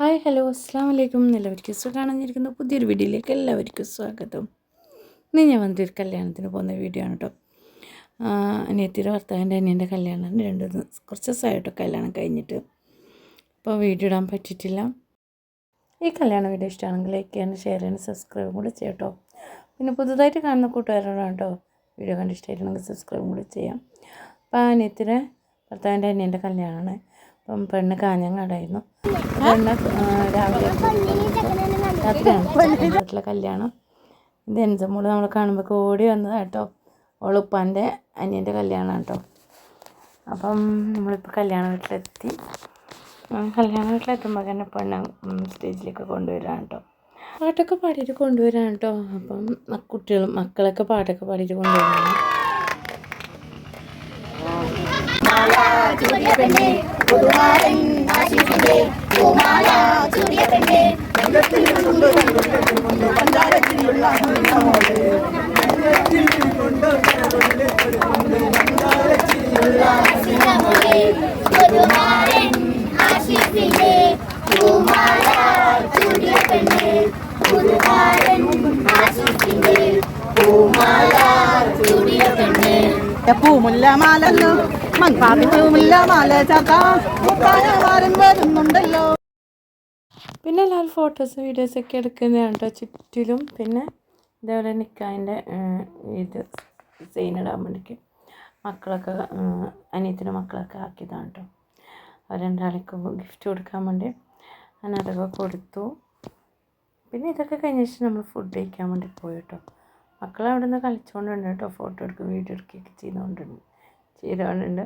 Hi hello. അസ്സാം വലൈക്കും എല്ലാവർക്കും സുഖമാണെന്നിരിക്കുന്ന പുതിയൊരു വീഡിയോയിലേക്ക് എല്ലാവർക്കും സ്വാഗതം. ഇന്ന് ഞാൻ വന്നിട്ടൊരു കല്യാണത്തിന് പോകുന്ന വീഡിയോ ആണ് കേട്ടോ അനിയത്തിയുടെ ഭർത്താവിന്റെ അനിയന്റെ കല്യാണം രണ്ട് കുറച്ച് ദിവസമായിട്ടോ കല്യാണം കഴിഞ്ഞിട്ട്. അപ്പോൾ വീഡിയോ ഇടാൻ പറ്റിയിട്ടില്ല. ഈ കല്യാണ വീഡിയോ ഇഷ്ടമാണെങ്കിൽ ലൈക്ക് ചെയ്യാനും ഷെയർ ചെയ്യാനും സബ്സ്ക്രൈബും കൂടെ ചെയ്യട്ടോ പിന്നെ പുതുതായിട്ട് കാണുന്ന കൂട്ടുകാരോടാണ് കേട്ടോ വീഡിയോ കണ്ടിഷ്ടമായിട്ടുണ്ടെങ്കിൽ സബ്സ്ക്രൈബും കൂടെ ചെയ്യാം. അപ്പോൾ അനിയത്തിയുടെ ഭർത്താവിന്റെ അനിയന്റെ കല്യാണമാണ്. അപ്പം പെണ്ണ് കാഞ്ഞങ്ങാടായിരുന്നു പെണ്ണ് രാവിലെ രാത്രിയാണ് വീട്ടിലെ കല്യാണം ഇത് എന്റെ മോൾ നമ്മൾ കാണുമ്പോൾ ഓടി വന്നതാണ് കേട്ടോ ഓളുപ്പാന്റെ അനിയന്റെ കല്യാണമാണ് കേട്ടോ അപ്പം നമ്മളിപ്പോൾ കല്യാണ വീട്ടിലെത്തി കല്യാണ വീട്ടിലെത്തുമ്പോൾ തന്നെ പെണ്ണ് സ്റ്റേജിലേക്ക് കൊണ്ടുവരാണ് കേട്ടോ പാട്ടൊക്കെ പാടിയിട്ട് കൊണ്ടുവരാണ് കേട്ടോ അപ്പം കുട്ടികളും മക്കളൊക്കെ പാട്ടൊക്കെ പാടിയിട്ട് കൊണ്ടുവരാണ് ഒരുമാരൻ ആശിപ്പിലെ കുമാര ചുടിയ പെണ്ണ് ഒരുമാരൻ ആശിപ്പിലെ കുമാര ചുടിയ പെണ്ണ്. പൂമുല്ല മാലല്ലോ പിന്നെ എല്ലാവരും ഫോട്ടോസ് വീഡിയോസൊക്കെ എടുക്കുന്നതാണ് കേട്ടോ ചുറ്റിലും. പിന്നെ ഇതേപോലെ നിൽക്കാതിന്റെ ഇത് സീനിടാൻ വേണ്ടിക്ക് മക്കളൊക്കെ അനിയത്തിന്റെ മക്കളൊക്കെ ആക്കിയതാണ് കേട്ടോ. അവർ രണ്ടാൾക്ക് ഗിഫ്റ്റ് കൊടുക്കാൻ വേണ്ടി അങ്ങനെ അതൊക്കെ കൊടുത്തു. പിന്നെ ഇതൊക്കെ കഴിഞ്ഞ ശേഷം നമ്മൾ ഫുഡ് കഴിക്കാൻ വേണ്ടി പോയി കേട്ടോ. മക്കൾ അവിടെ നിന്ന് കളിച്ചുകൊണ്ടുണ്ട് കേട്ടോ ഫോട്ടോ എടുക്കുക വീഡിയോ എടുക്കുകയൊക്കെ ചെയ്തുകൊണ്ടുണ്ട് ചെയ്തുകൊണ്ടുണ്ട്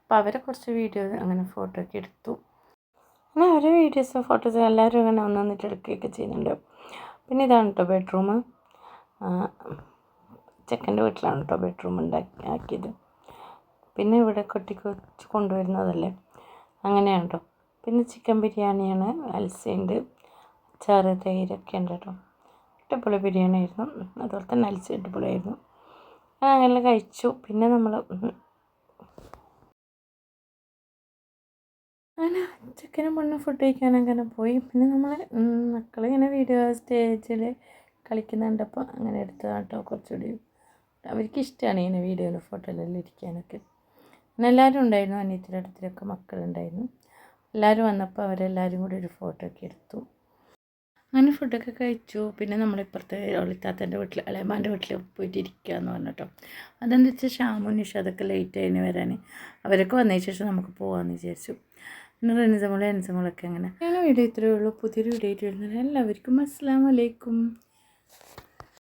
അപ്പോൾ അവരെ കുറച്ച് വീഡിയോ അങ്ങനെ ഫോട്ടോ ഒക്കെ എടുത്തു. അങ്ങനെ അവരെ വീഡിയോസും ഫോട്ടോസും എല്ലാവരും അങ്ങനെ ഒന്ന് വന്നിട്ട് എടുക്കുകയൊക്കെ ചെയ്യുന്നുണ്ട്. പിന്നെ ഇതാണ് കേട്ടോ ബെഡ്റൂം ചെക്കന്റെ വീട്ടിലാണ് കേട്ടോ ബെഡ്റൂം ഉണ്ടാക്കി ആക്കിയത്. പിന്നെ ഇവിടെ കൊട്ടിക്കൊച്ച് കൊണ്ടുവരുന്നതല്ലേ? അങ്ങനെയാണ് കേട്ടോ പിന്നെ ചിക്കൻ ബിരിയാണിയാണ് അൽസയുണ്ട് അച്ചാറ് തൈരൊക്കെ ഉണ്ട് കേട്ടോ അടിപൊളി ബിരിയാണി ആയിരുന്നു അതുപോലെ തന്നെ അൽസ അടിപൊളിയായിരുന്നു. അങ്ങനെ കഴിച്ചു. പിന്നെ നമ്മൾ അങ്ങനെ ചിക്കനും പെണ്ണും ഫുഡ് കഴിക്കാൻ അങ്ങനെ പോയി. പിന്നെ നമ്മൾ മക്കളിങ്ങനെ വീഡിയോ സ്റ്റേജിൽ കളിക്കുന്നുണ്ടപ്പോൾ അങ്ങനെ എടുത്തതാണ് കേട്ടോ കുറച്ചുകൂടി. അവർക്ക് ഇഷ്ടമാണ് ഇങ്ങനെ വീഡിയോയിൽ ഫോട്ടോയിലെല്ലാം ഇരിക്കാനൊക്കെ. അങ്ങനെ എല്ലാവരും ഉണ്ടായിരുന്നു അനിയത്തിന്റെ അടുത്തിലൊക്കെ മക്കളുണ്ടായിരുന്നു എല്ലാവരും വന്നപ്പോൾ അവരെല്ലാവരും കൂടി ഒരു ഫോട്ടോ ഒക്കെ എടുത്തു. അങ്ങനെ ഫുഡൊക്കെ കഴിച്ചു. പിന്നെ നമ്മളിപ്പുറത്തെ ഒളിത്താത്തന്റെ വീട്ടിൽ അളയമാന്റെ വീട്ടിൽ പോയിട്ട് ഇരിക്കുക എന്ന് പറഞ്ഞിട്ടോ. അതെന്താ വെച്ചാൽ ഷാമു നിഷ അതൊക്കെ ലേറ്റ് ആയിന് വരാൻ അവരൊക്കെ വന്നതിന് ശേഷം നമുക്ക് പോകാമെന്ന് വിചാരിച്ചു. പിന്നെ റെനിസ മോളെ അങ്ങനെ. ഞാൻ വീഡിയോ ഇത്രയേ ഉള്ളൂ. പുതിയൊരു വീഡിയോ ആയിട്ട് വരുന്നത് എല്ലാവർക്കും അസ്സാം വലൈക്കും